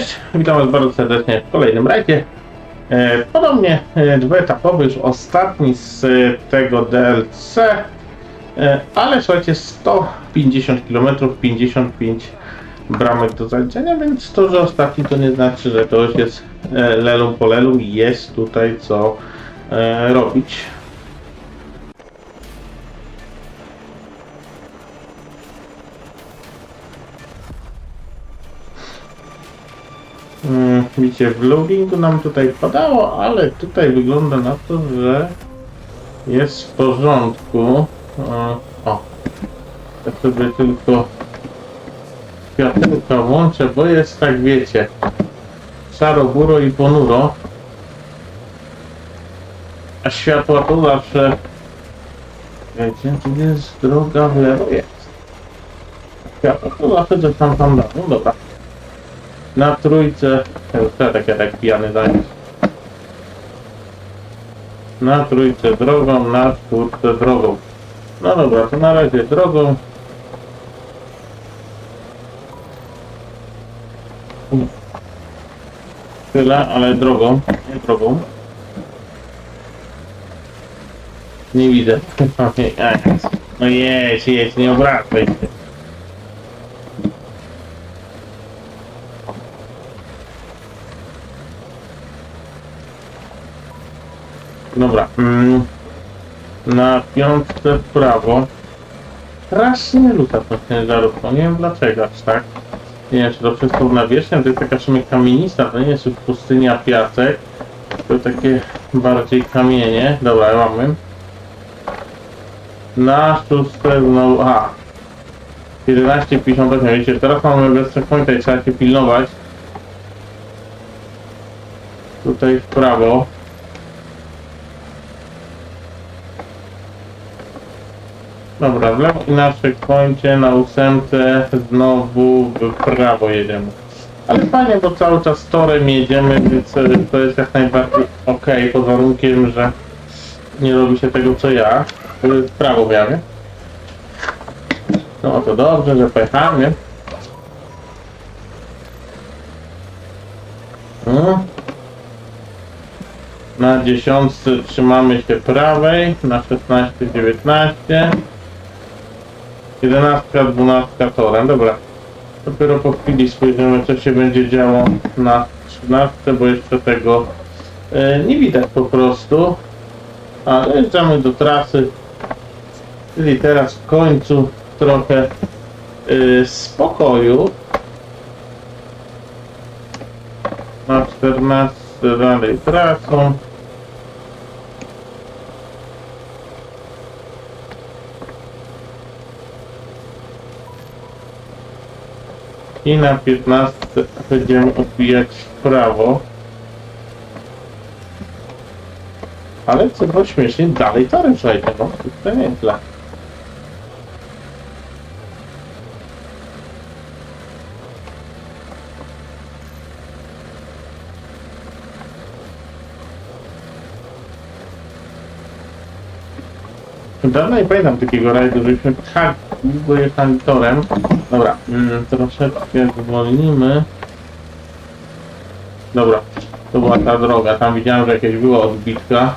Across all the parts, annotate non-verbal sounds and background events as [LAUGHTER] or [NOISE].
Cześć, witam Was bardzo serdecznie w kolejnym rajdzie. E, Podobnie e, dwuetapowy, już ostatni z e, tego DLC, ale słuchajcie, 150 km, 55 bramek do zaliczenia, więc to, że ostatni to nie znaczy, że to już jest lelum po lelum jest tutaj co robić. Mm, Widzicie, w loadingu nam tutaj padało, ale tutaj wygląda na to, że jest w porządku. O, ja sobie tylko światełka włączę, bo jest tak, wiecie, szaro, buro i ponuro. A światła to zawsze, wiecie, tu jest droga w lewo, jest. Światła to zawsze coś tam tam da. No dobra. Na trójce. Ja tak, ja tak pijany zając. Na trójce drogą, na czwórce drogą. No dobra, to na razie drogą. Tyle, ale drogą, nie drogą. Nie widzę. [LAUGHS] No jedź, jedź, nie obracaj się. Dobra. Mm, na piątce w prawo. Strasznie luta tą ciężarówką. Nie wiem dlaczego aż tak. Nie wiem, czy to przez tą nawierzchnię, to jest taka szumie kamienista, to nie jest już pustynia piasek. To takie bardziej kamienie. Dobra, mamy. Na szóste znowu... Aha. 11,58. Wiecie, teraz mamy bez checkpointa i trzeba się pilnować. Tutaj w prawo. Dobra, w lewo i na checkpoincie na ósemce znowu w prawo jedziemy. Ale fajnie, bo cały czas torem jedziemy, więc e, to jest jak najbardziej ok, pod warunkiem, że nie robi się tego co ja. E, W prawo miałem. No to dobrze, że pojechałem, nie? No. Na dziesiątce trzymamy się prawej, na 16, 19. 11, 12 torem, dobra. Dopiero po chwili spojrzymy, co się będzie działo na 13, bo jeszcze tego e, nie widać po prostu. A dojeżdżamy do trasy, czyli teraz w końcu trochę e, spokoju. Na 14 dalej trasą. I na 15 będziemy odbijać w prawo. Ale co było śmiesznie, dalej torem słuchajcie, no to nieźle. Dawno nie pamiętam takiego rajdu, żeśmy długo jechali torem. Dobra, mm, troszeczkę zwolnimy. Dobra, to była ta droga, tam widziałem, że jakieś była odbitka.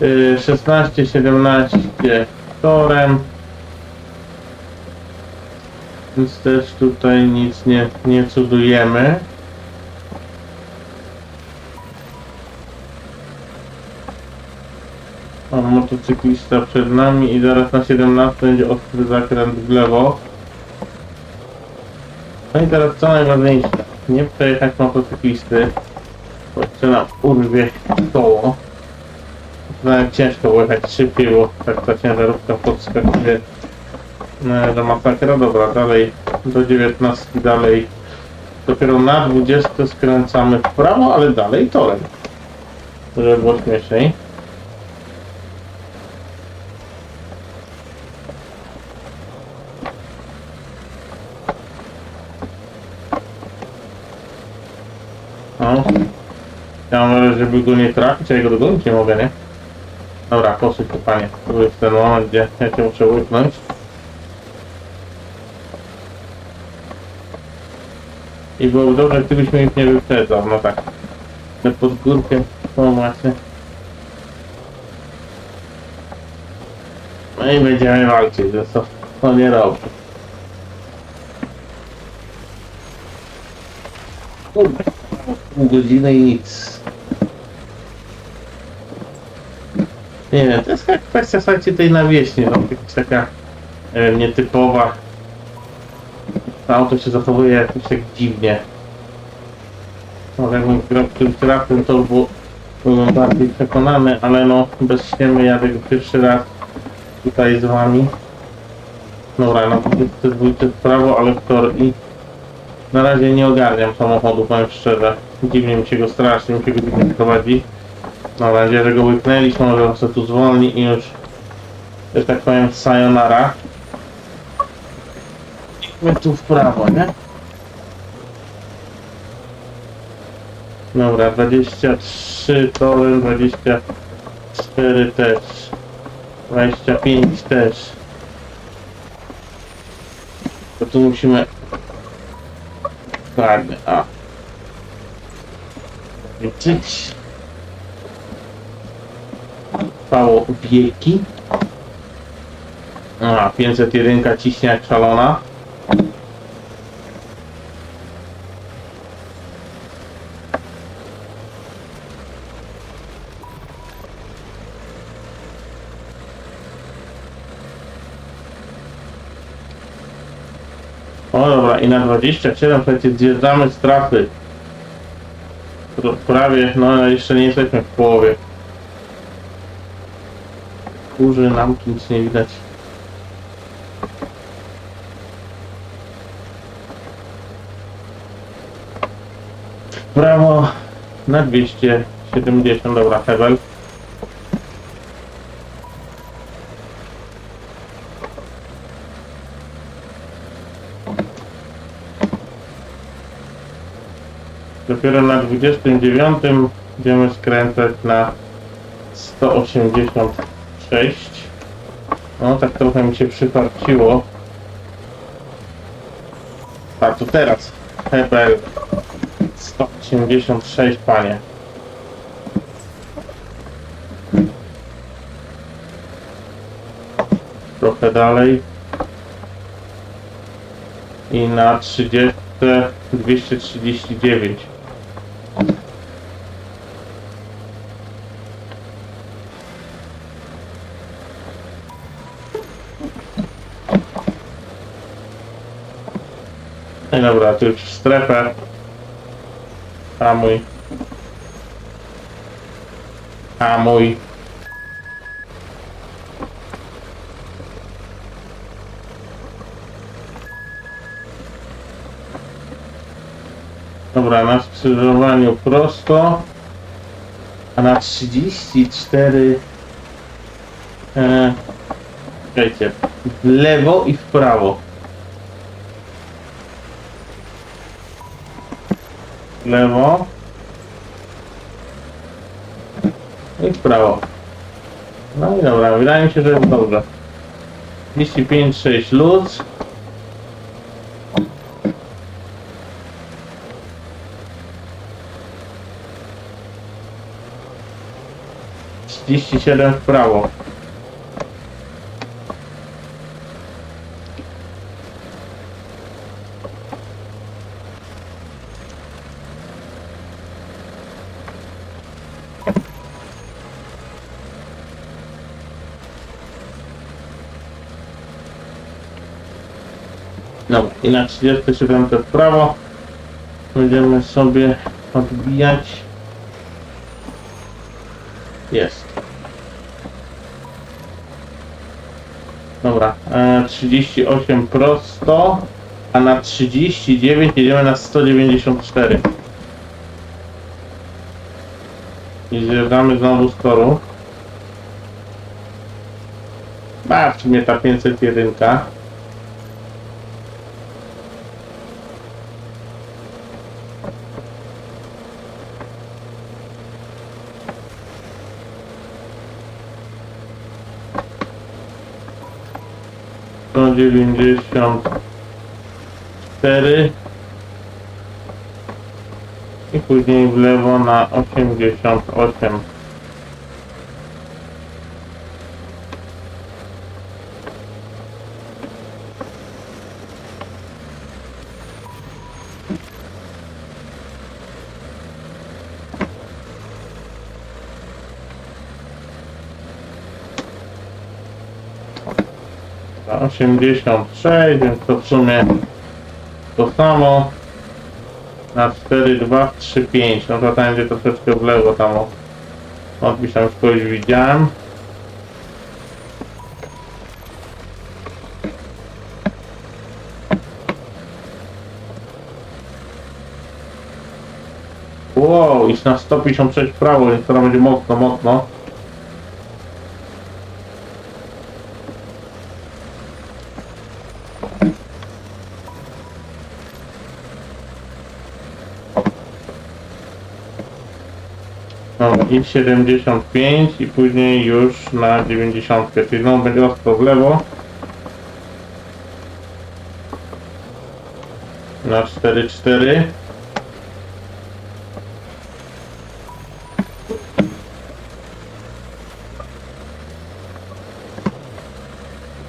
Yy, 16, 17 torem. Więc też tutaj nic nie, nie cudujemy. O, motocyklista przed nami i zaraz na 17 będzie ostry zakręt w lewo. No i teraz co najważniejsze, nie przejechać motocyklisty, bo jeszcze nam urwie koło. Nawet ciężko było jechać szybciej, bo tak ta ciężarówka podskakuje no, do masakra. Dobra, dalej do 19 dalej. Dopiero na 20 skręcamy w prawo, ale dalej torem. Żeby było śmieszniej. No. Ja mam nadzieję, żeby go nie trafić, a ja go dogonić nie mogę, nie? Dobra, posyć to panie. To jest ten moment, gdzie ja cię muszę łyknąć. I byłoby dobrze, gdybyśmy ich nie wyprzedzał, no tak. Na pod górkę, o właśnie. No i będziemy walczyć, że co to nie robi. Kurde, pół godziny i nic. Nie wiem, to jest jak kwestia słuchajcie tej nawierzchni, no taka, wiem, nietypowa. To auto się zachowuje jakoś tak dziwnie. Może jakbym grał którymś razem, to było, bardziej przekonany, ale no, bez ściemy jadę go pierwszy raz tutaj z wami. Dobra, no to dwójce w prawo, ale w tor i na razie nie ogarniam samochodu, powiem szczerze. Dziwnie mi się go strasznie, mi się go dziwnie prowadzi. Mam nadzieję, że go łyknęliśmy, może on sobie tu zwolni i już, że tak powiem, sayonara. Idźmy tu w prawo, nie? Dobra, 23 torem, 24 też. 25 też. To tu musimy... Dokładnie, a. Liczyć. Trwało wieki. A, 501 ciśnie jak szalona. O dobra, i na 27 przecież zjeżdżamy z trasy. Pra- Prawie, no jeszcze nie jesteśmy w połowie. Kurzy nam tu nic nie widać. Prawo na 270, dobra, Hebel. Dopiero na 29 będziemy skręcać na 186. No tak trochę mi się przyparciło. A to teraz Hebel 186 panie. Trochę dalej. I na 30 239. I dobra, tu już strefę. Hamuj. Hamuj. Dobra, na skrzyżowaniu prosto. A na 34... E, czekajcie. W lewo i w prawo. Lewo. I w prawo. No i dobra, wydaje mi się, że jest dobrze. 35, 6 luz. Trzydzieści siedem w prawo. Dobra, i na 37 w prawo będziemy sobie odbijać. Jest. Dobra, e, 38 prosto, a na 39 jedziemy na 194. I zjeżdżamy znowu z toru. Baw mnie ta 501. 194 i później w lewo na 88. 86, więc to w sumie to samo na 4, 2, 3, 5. No to tam będzie troszeczkę w lewo tam. Odbić tam już kogoś widziałem. Wow, iść na 156 w prawo, więc to będzie mocno, mocno. No i 75 i później już na 90, czyli no będzie ostro w lewo. Na 4-4.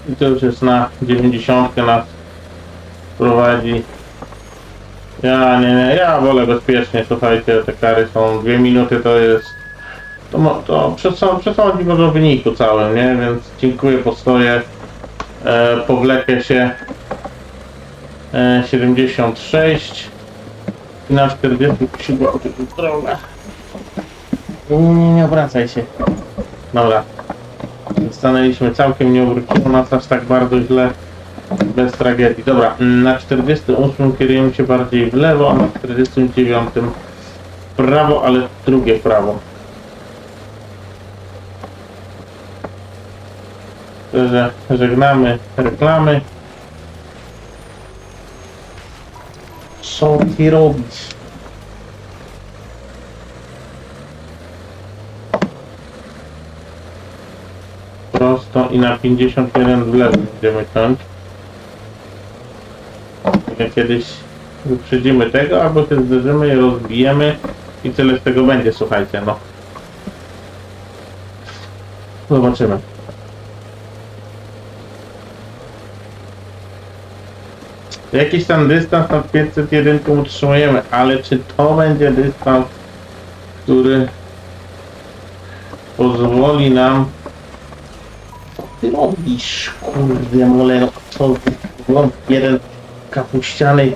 I to już jest na 90 nas prowadzi. Ja nie, nie, ja wolę bezpiecznie, słuchajcie, te kary są dwie minuty, to jest, to, mo- to przesą- przesądzi może o wyniku całym, nie, więc dziękuję, postoję, e, powlekę się, e, 76 i na 40 siła drogę. Nie, nie, nie, obracaj się. Dobra. Stanęliśmy całkiem, nie obróciło nas aż tak bardzo źle. Bez tragedii. Dobra, na 48 kierujemy się bardziej w lewo, a na 49 w prawo, ale drugie prawo. Także żegnamy reklamy. Co ty robisz? Prosto i na 51 w lewo będziemy ciąć. Jak kiedyś wyprzedzimy tego, albo się zderzymy i rozbijemy i tyle z tego będzie, słuchajcie, no. Zobaczymy. Jakiś tam dystans nad 501 utrzymujemy, ale czy to będzie dystans, który pozwoli nam... Co ty robisz, kurde moleno? Co ty? Włącz jeden kapuściany.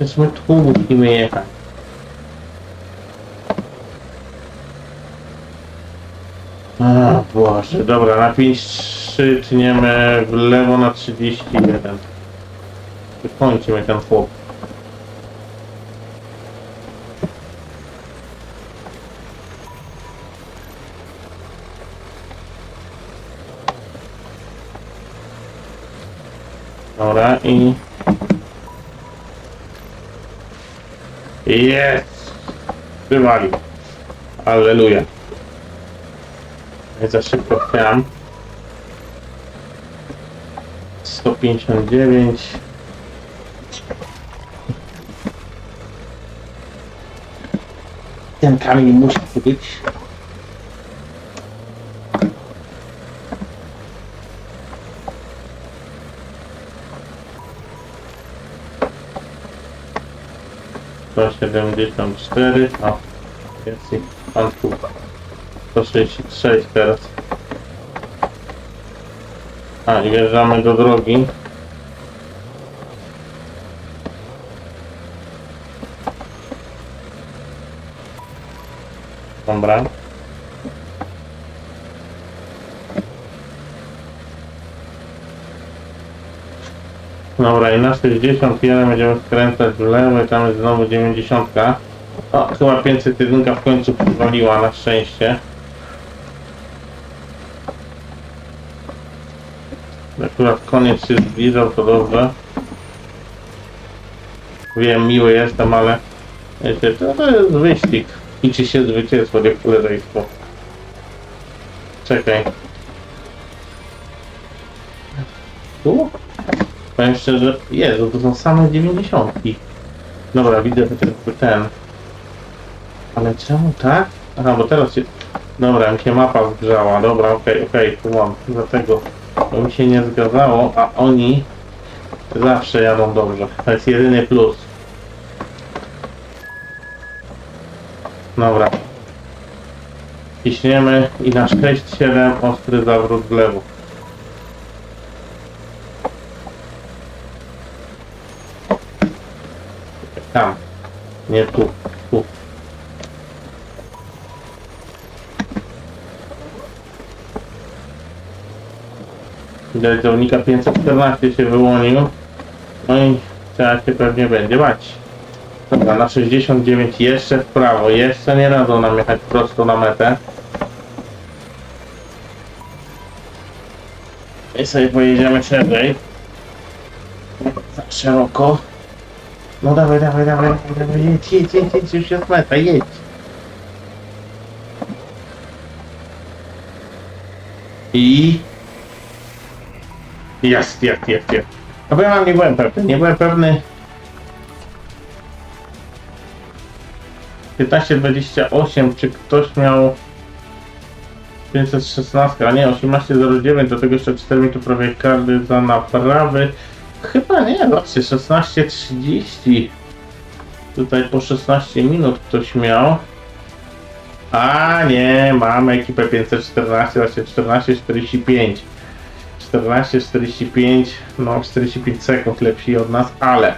Więc tu musimy jechać. A Boże, dobra, na 5-3 tniemy w lewo na 31. Wykończy mnie ten chłop. Dobra i... Jest! Wywalił. Alleluja. Nie za szybko chciałem. 159. kamień musi być. To 74, o, jest i pan tu. 166 teraz. A, i wjeżdżamy do drogi. Dobra. Dobra, i na 61 będziemy skręcać w lewo i tam jest znowu 90. O, chyba 501 w końcu powaliła na szczęście. Akurat koniec się zbliżał, to dobrze. Wiem, miły jestem, ale wiecie, to, to jest wyścig. Liczy się zwycięstwo, nie koleżeństwo. Czekaj. Tu? Powiem szczerze, Jezu, to są same dziewięćdziesiątki. Dobra, widzę tylko ten. Ale czemu tak? Aha, bo teraz się... Dobra, mi się mapa zgrzała. Dobra, okej, okej, tu mam. Dlatego to mi się nie zgadzało, a oni zawsze jadą dobrze. To jest jedyny plus. Dobra. Ciśniemy i na 6-7 ostry zawrót w lewo. Tam. Nie tu. Tu. Widać, że unika 514 się wyłonił. No i trzeba się pewnie będzie bać. Dobra, na 69 jeszcze w prawo. Jeszcze nie radzą nam jechać prosto na metę. I sobie pojedziemy szerzej. Za szeroko. No dawaj, dawaj, dawaj, dawaj, jedź, jedź, jedź, jedź, już jest meta, jedź. I... Jest, jest, jest, jest. No powiem wam, nie byłem pewny, nie byłem pewny... 15.28, czy ktoś miał 516, a nie 18.09, do tego jeszcze 4 minuty prawie kardy za naprawy. Chyba nie, zobaczcie, 16.30. Tutaj po 16 minut ktoś miał. A nie, mamy ekipę 514, właśnie 14.45. 14.45, no 45 sekund lepsi od nas, ale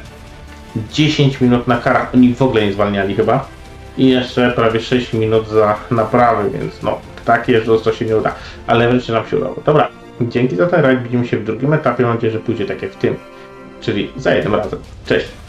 10 minut na karach, oni w ogóle nie zwalniali chyba. I jeszcze prawie 6 minut za naprawy, więc no, takie jeżdżąc to się nie uda. Ale wreszcie nam się udało. Dobra, dzięki za ten rajd, widzimy się w drugim etapie, mam nadzieję, że pójdzie tak jak w tym. Czyli za jednym razem. Cześć!